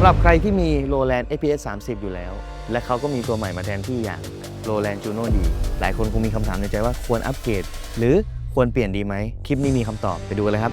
ำหรับใครที่มี Lowland APS 30 อยู่แล้ว และเขาก็มีตัวใหม่มาแทนที่อย่าง Lowland Juno D หลายคนคงมีคำถามในใจว่าควรอัปเกรด หรือควรเปลี่ยนดีไหม คลิปนี้มีคำตอบไปดูกันเลยครับ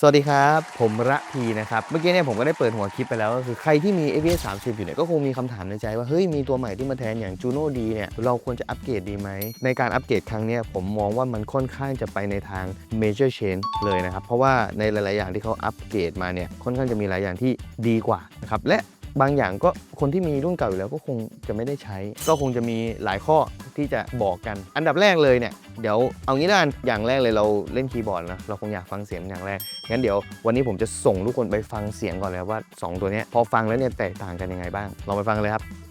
สวัสดีครับ ผมระพีนะครับ เมื่อกี้เนี่ยผมก็ได้เปิดหัวคลิปไปแล้วก็คือใครที่มี APS 30 อยู่เนี่ยก็คงมีคำถามในใจว่า เฮ้ย มีตัวใหม่ที่มาแทนอย่าง Juno D เนี่ยเราควรจะอัปเกรดดีไหม ในการอัปเกรดครั้งนี้ผมมองว่ามันค่อนข้างจะไปในทาง major change เลยนะครับ เพราะว่าในหลาย ๆ อย่างที่เขาอัปเกรดมาเนี่ยค่อนข้างจะมีหลายอย่างที่ดีกว่านะครับและบางอย่างก็คนที่มีรุ่นเก่าอยู่แล้วก็คงจะไม่ได้ใช้ ก็คงจะมีหลายข้อ ที่จะบอกกัน อันดับแรกเลยเนี่ยเดี๋ยวเอางี้ละกันอย่างแรกเลยเราเล่นคีย์บอร์ดนะเราคงอยากฟังเสียงอย่างแรกงั้นเดี๋ยววันนี้ผมจะส่งทุกคนไปฟังเสียงก่อนเลยว่า 2 ตัวเนี้ยพอฟังแล้วเนี่ยแตกต่างกันยังไงบ้างลองไปฟังกันเลยครับ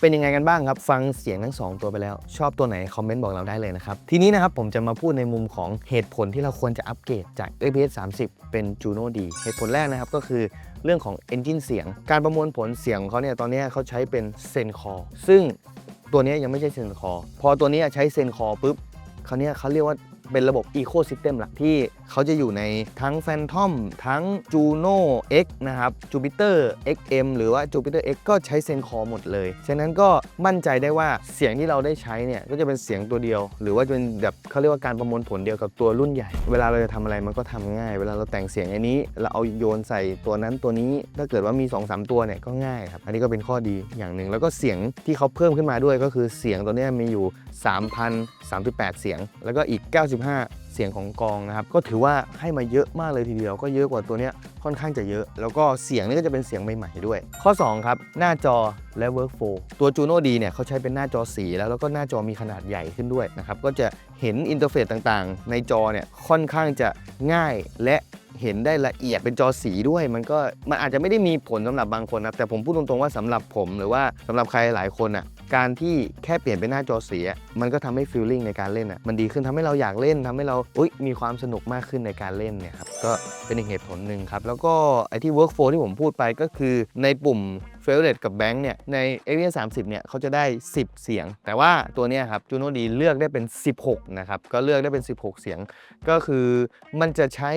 เป็นยังไงกันบ้างครับ ฟังเสียงทั้งสองตัวไปแล้ว ชอบตัวไหน คอมเมนต์บอกเราได้เลยนะครับ ทีนี้นะครับผมจะมาพูดในมุมของเหตุผลที่เราควรจะอัปเกรดจาก APS 30 เป็น Juno D เหตุผลแรกนะครับก็คือเรื่องของ Engine เสียง การประมวลผลเสียงของเขาเนี่ยตอนนี้เขาใช้เป็นเซนคอซึ่งตัวนี้ยังไม่ใช่เซนคอพอตัวนี้ใช้เซนคอปุ๊บเขาเนี่ยเขาเรียกว่า เป็นระบบ Ecosystem หลักที่เขาจะอยู่ในทั้ง Phantom ทั้ง Juno X นะครับ Jupiter XM หรือว่า Jupiter X ก็ใช้เซนคอหมดเลย ฉะนั้นก็มั่นใจได้ว่าเสียงที่เราได้ใช้เนี่ยก็จะเป็นเสียงตัวเดียว หรือว่าจะเป็นแบบเขาเรียกว่าการประมวลผลเดียวกับตัวรุ่นใหญ่ เวลาเราจะทำอะไรมันก็ทำง่าย เวลาเราแต่งเสียงอันนี้ เราเอาโยนใส่ตัวนั้นตัวนี้ ถ้าเกิดว่ามี 2-3ตัวเนี่ยก็ง่ายครับ อันนี้ก็เป็นข้อดีอย่างหนึ่ง แล้วก็เสียงที่เขาเพิ่มขึ้นมาด้วยก็คือเสียงตัวนี้มีอยู่ 3,038 เสียง แล้วก็อีก 95เสียงของกองนะครับ ก็ถือว่าให้มาเยอะมากเลยทีเดียว ก็เยอะกว่าตัวเนี้ยค่อนข้างจะเยอะ แล้วก็เสียงนี่ก็จะเป็นเสียงใหม่ๆด้วย ข้อ 2 ครับ หน้าจอและ workflow ตัว Juno D เนี่ยเขาใช้เป็นหน้าจอสีแล้วแล้วก็หน้าจอมีขนาดใหญ่ขึ้นด้วยนะครับ ก็จะเห็นอินเทอร์เฟซต่างๆ ในจอเนี่ยค่อนข้างจะง่ายและเห็นได้ละเอียดเป็นจอสีด้วย มันก็มันอาจจะไม่ได้มีผลสำหรับบางคนนะแต่ผมพูดตรงๆว่าสำหรับผมหรือว่าสำหรับใครหลายคนอะการที่แค่เปลี่ยนเป็นหน้าจอสีมันก็ทำให้ฟีลลิ่งในการเล่นอะมันดีขึ้นทำให้เราอยากเล่นทำให้เราอุยมีความสนุกมากขึ้นในการเล่นเนี่ยครับก็เป็นอีกเหตุผลหนึ่งครับแล้วก็ไอที่ workflow ที่ผมพูดไปก็คือในปุ่มเฟลเลตกับแบงค์เนี่ยใน a v 30เนี่ยเขาจะได้ 10 เสียง แต่ว่าตัวเนี้ยครับจูโนดีเลือกได้เป็น 16 นะครับ ก็เลือกได้เป็น 16 เสียง ก็คือมันจะใช้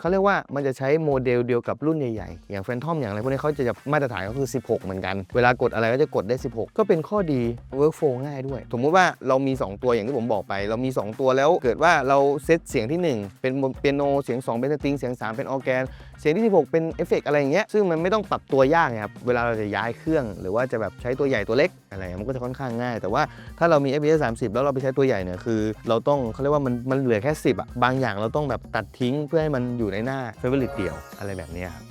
เขาเรียกว่ามันจะใช้โมเดลเดียวกับรุ่นใหญ่ๆ อย่างแฟนทอมอย่างอะไรพวกนี้เขาจะมาตรฐานก็คือ 16 เหมือนกัน เวลากดอะไรก็จะกดได้ 16 ก็เป็นข้อดี workflow ง่ายด้วย สมมุติว่าเรามี 2 ตัวอย่างที่ผมบอกไป เรามี 2 ตัวแล้วเกิดว่าเราเซตเสียงที่ 1 เป็นเปียโนเสียง 2 เป็นสตริงเสียง 3 เป็นออแกนเสียงที่ 16 เป็นเอฟเฟกต์อะไรอย่างเงี้ยซึ่งมันไม่ต้องปรับตัวยากไงครับเวลาเราจะย้ายเครื่องหรือว่าจะแบบใช้ตัวใหญ่ตัวเล็กอะไรมันก็จะค่อนข้างง่าย แต่ว่าถ้าเรามี FPS 30 แล้วเราไปใช้ตัวใหญ่เนี่ยคือ เราต้องเขาเรียกว่ามันมันเหลือแค่ 10อะบางอย่างเราต้องแบบตัดทิ้งเพื่อให้มันอยู่ในหน้า favorite เดียวอะไรแบบนี้ครับ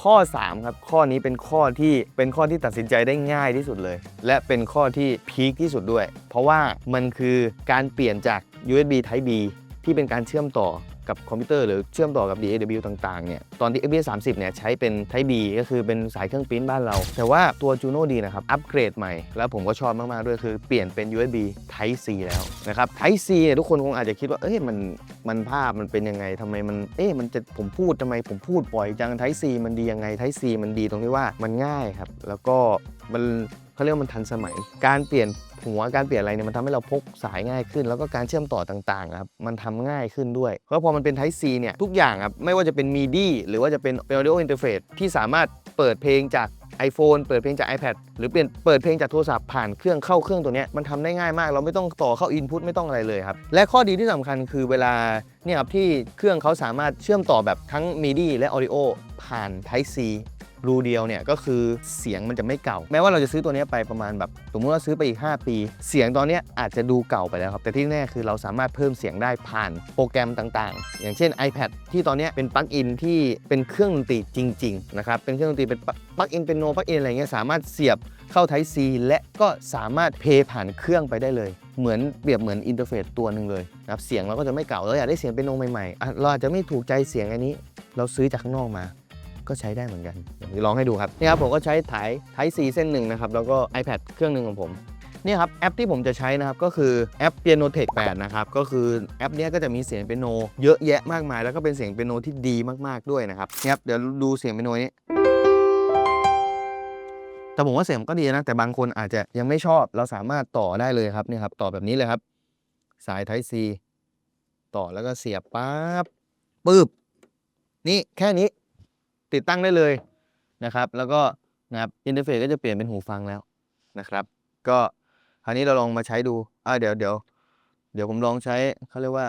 ข้อ 3 ครับ ข้อนี้เป็นข้อที่เป็นข้อที่ตัดสินใจได้ง่ายที่สุดเลย และเป็นข้อที่พีคที่สุดด้วย เพราะว่ามันคือการเปลี่ยนจาก USB Type B ที่เป็นการเชื่อมต่อ กับคอมพิวเตอร์หรือเชื่อมต่อกับ DAW ต่างๆ เนี่ย ตอนที่ FBS 30 เนี่ยใช้เป็น Type B ก็คือเป็นสายเครื่องปริ้นบ้านเรา แต่ว่าตัว Juno D นะครับ อัปเกรดใหม่ แล้วผมก็ชอบมาก ๆ ด้วยคือเปลี่ยนเป็น USB Type C แล้วนะครับ Type C เนี่ยทุกคนคงอาจจะคิดว่า เอ้ยมันมันภาพมันเป็นยังไงทำไมมัน เอ๊ะมันจะผมพูดทำไมผมพูดบ่อยจัง Type C มันดียังไง Type C มันดีตรงที่ว่ามันง่ายครับ แล้วก็มัน เขาเรียกว่ามันทันสมัย การเปลี่ยนหัวการเปลี่ยนอะไรเนี่ยมันทำให้เราพกสายง่ายขึ้น แล้วก็การเชื่อมต่อต่างๆครับมันทำง่ายขึ้นด้วย เพราะพอมันเป็น Type C เนี่ยทุกอย่างครับไม่ว่าจะเป็น MIDI หรือว่าจะเป็น Audio Interface ที่สามารถเปิดเพลงจาก iPhone เปิดเพลงจาก iPad หรือเปลี่ยนเปิดเพลงจากโทรศัพท์ผ่านเครื่องเข้าเครื่องตัวนี้มันทำได้ง่ายมาก เราไม่ต้องต่อเข้า Input ไม่ต้องอะไรเลยครับ และข้อดีที่สำคัญคือเวลาเนี่ยครับที่เครื่องเขาสามารถเชื่อมต่อแบบทั้ง MIDI และ Audio ผ่าน Type C รูเดียวเนี่ยก็คือเสียงมันจะไม่เก่า แม้ว่าเราจะซื้อตัวนี้ไปประมาณแบบสมมติว่าซื้อไปอีก 5 ปี เสียงตอนนี้อาจจะดูเก่าไปแล้วครับ แต่ที่แน่คือเราสามารถเพิ่มเสียงได้ผ่านโปรแกรมต่างๆ อย่างเช่น iPad ที่ตอนนี้เป็นปลั๊กอินที่เป็นเครื่องดนตรีจริงๆนะครับเป็นเครื่องดนตรีเป็นปลั๊กอินเป็นโนปลั๊กอินอะไรเงี้ยสามารถเสียบเข้า Type C และก็สามารถเพย์ผ่านเครื่องไปได้เลย เหมือนเปรียบเหมือนอินเทอร์เฟซตัวหนึ่งเลยนะครับเสียงเราก็จะไม่เก่าเราอยากได้เสียงเป็นโนใหม่ๆเราอาจจะไม่ถูกใจเสียงอันนี้ เราซื้อจากข้างนอกมา ก็ใช้ได้เหมือนกันเดี๋ยวลองให้ดูครับนี่ครับผมก็ใช้ถ่ายไทซีเส้นหนึ่งนะครับแล้วก็ iPad เครื่องหนึ่งของผมนี่ครับแอปที่ผมจะใช้นะครับก็คือแอป Piano Tech 8นะครับก็คือแอปนี้ก็จะมีเสียงเปียโนเยอะแยะมากมาย แล้วก็เป็นเสียงเปียโนที่ดีมากๆด้วยนะครับนี่ครับเดี๋ยวดูเสียงเปียโนนี้แต่ผมว่าเสียงก็ดีนะ แต่บางคนอาจจะยังไม่ชอบเราสามารถต่อได้เลยครับนี่ครับ ต่อแบบนี้เลยครับ สาย Type C ต่อแล้วก็เสียบปั๊บปึ๊บนี่แค่นี้ ติดตั้งได้เลยนะครับ แล้วก็นะครับอินเทอร์เฟซก็จะเปลี่ยนเป็นหูฟังแล้วนะครับ ก็คราวนี้เราลองมาใช้ดูอ่าเดี๋ยวเดี๋ยวเดี๋ยวผมลองใช้เขาเรียกว่า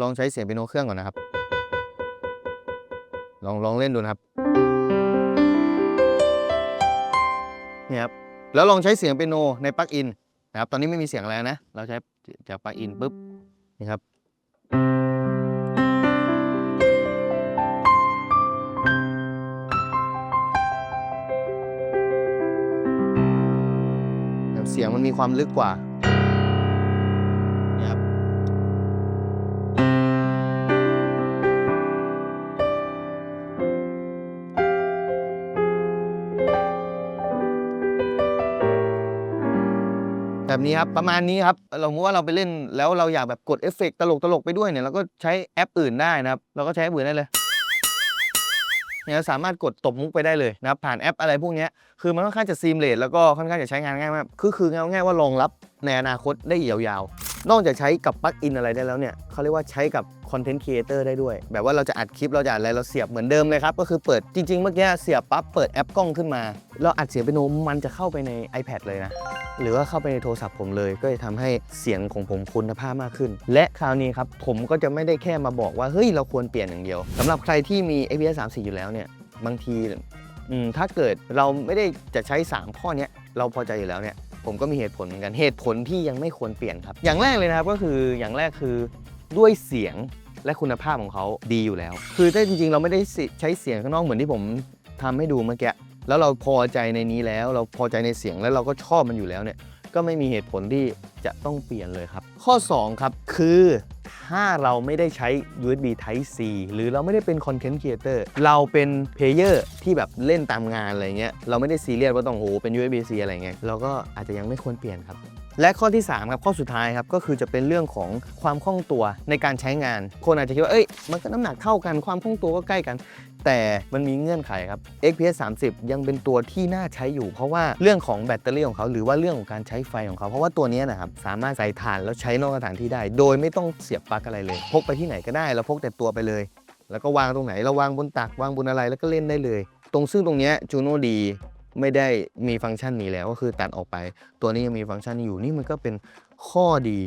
ลองใช้เสียงเปียโนเครื่องก่อนนะครับ ลองลองเล่นดูนะครับนี่ครับแล้วลองใช้เสียงเปียโนในปลั๊กอินนะครับ ตอนนี้ไม่มีเสียงอะไรนะ เราใช้จากปลั๊กอินปุ๊บนี่ครับ เสียงมันมีความลึกกว่าเนี่ยครับแบบนี้ครับประมาณนี้ครับเรามว่าเราไปเล่นแล้วเราอยากแบบกดเอฟเฟกต์ตลกตลกๆไปด้วยเนี่ยเราก็ใช้แอปอื่นได้นะครับ เราก็ใช้แอปอื่นได้เลย เนี่ยสามารถกดตบมุกไปได้เลยนะครับผ่านแอปอะไรพวกนี้คือมันค่อนข้างจะซีมเลสแล้วก็ค่อนข้างจะใช้งานง่ายมากคือคือง่ายๆว่ารองรับในอนาคตได้ยาวๆ นอกจากใช้กับปลั๊กอินอะไรได้แล้วเนี่ยเขาเรียกว่าใช้กับคอนเทนต์ครีเอเตอร์ได้ด้วย แบบว่าเราจะอัดคลิปเราจะอัดอะไรเราเสียบเหมือนเดิมเลยครับ ก็คือเปิดจริง ๆ เมื่อกี้เสียบปั๊บเปิดแอปกล้องขึ้นมา เราอัดเสียงเป็นโนมันจะเข้าไปใน iPad เลยนะ หรือว่าเข้าไปในโทรศัพท์ผมเลย ก็จะทำให้เสียงของผมคุณภาพมากขึ้น และคราวนี้ครับผมก็จะไม่ได้แค่มาบอกว่าเฮ้ยเราควรเปลี่ยนอย่างเดียวสำหรับใครที่มี APS 3 4อยู่แล้วเนี่ยบางทีถ้าเกิดเราไม่ได้จะใช้ 3 ข้อนี้เราพอใจอยู่แล้วเนี่ย ผมก็มีเหตุผลเหมือนกันเหตุผลที่ยังไม่ควรเปลี่ยนครับ อย่างแรกเลยนะครับก็คืออย่างแรกคือด้วยเสียงและคุณภาพของเขาดีอยู่แล้ว คือถ้าจริงๆ เราไม่ได้ใช้เสียงข้างนอกเหมือนที่ผมทำให้ดูเมื่อกี้แล้วเราพอใจในนี้แล้ว เราพอใจในเสียงแล้วเราก็ชอบมันอยู่แล้วเนี่ยก็ไม่มีเหตุผลที่จะต้องเปลี่ยนเลยครับ ข้อ 2 ครับ คือถ้าเราไม่ได้ใช้ USB Type C หรือเราไม่ได้เป็น Content Creator เราเป็นเพลเยอร์ที่แบบเล่นตามงานอะไรเงี้ยเราไม่ได้ซีเรียสว่าต้องโหเป็น USB C อะไรเงี้ยเราก็อาจจะยังไม่ควรเปลี่ยนครับและข้อที่ 3 ครับ ข้อสุดท้ายครับ ก็คือจะเป็นเรื่องของความคล่องตัวในการใช้งาน คนอาจจะคิดว่า เอ้ย มันก็น้ำหนักเท่ากันความคล่องตัวก็ใกล้กัน แต่มันมีเงื่อนไขครับ XPS 30 ยังเป็นตัวที่น่าใช้อยู่ เพราะว่าเรื่องของแบตเตอรี่ของเขา หรือว่าเรื่องของการใช้ไฟของเขา เพราะว่าตัวนี้นะครับสามารถใส่ถ่านแล้วใช้นอกสถานที่ได้ โดยไม่ต้องเสียบปลั๊กอะไรเลย พกไปที่ไหนก็ได้แล้วพกแต่ตัวไปเลย แล้วก็วางตรงไหนเราวางบนตักวางบนอะไรแล้วก็เล่นได้เลย ตรงซึ่งตรงนี้จูโน่ดีไม่ได้มีฟังก์ชันนี้แล้วก็คือตัดออกไป ตัวนี้ยังมีฟังก์ชันอยู่นี่มันก็เป็นข้อดี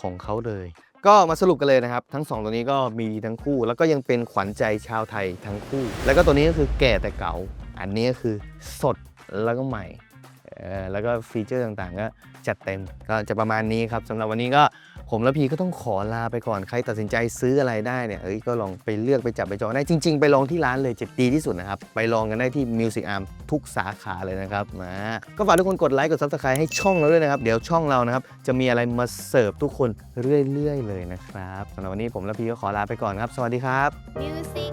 ของเขาเลย ก็มาสรุปกันเลยนะครับ ทั้ง 2 ตัวนี้ก็มีทั้งคู่ แล้วก็ยังเป็นขวัญใจชาวไทยทั้งคู่ แล้วก็ตัวนี้ก็คือแก่แต่เก่า อันนี้ก็คือสดแล้วก็ใหม่แล้วก็ฟีเจอร์ต่างๆ ก็จัดเต็มก็จะประมาณนี้ครับสำหรับวันนี้ก็ ผมและพีก็ต้องขอลาไปก่อนใครตัดสินใจซื้ออะไรได้เนี่ยเอ้ยก็ลองไปเลือกไปจับไปจองได้จริง ๆ ไปลองที่ร้านเลยจะดีที่สุดนะครับ ไปลองกันได้ที่ Music Arm ทุกสาขาเลยนะครับมาก็ฝากทุกคนกดไลค์กด Subscribe ให้ช่องเราด้วยนะครับ เดี๋ยวช่องเรานะครับ จะมีอะไรมาเสิร์ฟทุกคนเรื่อยๆ เลยนะครับสำหรับวันนี้ผมและพีก็ขอลาไปก่อนครับ สวัสดีครับ Music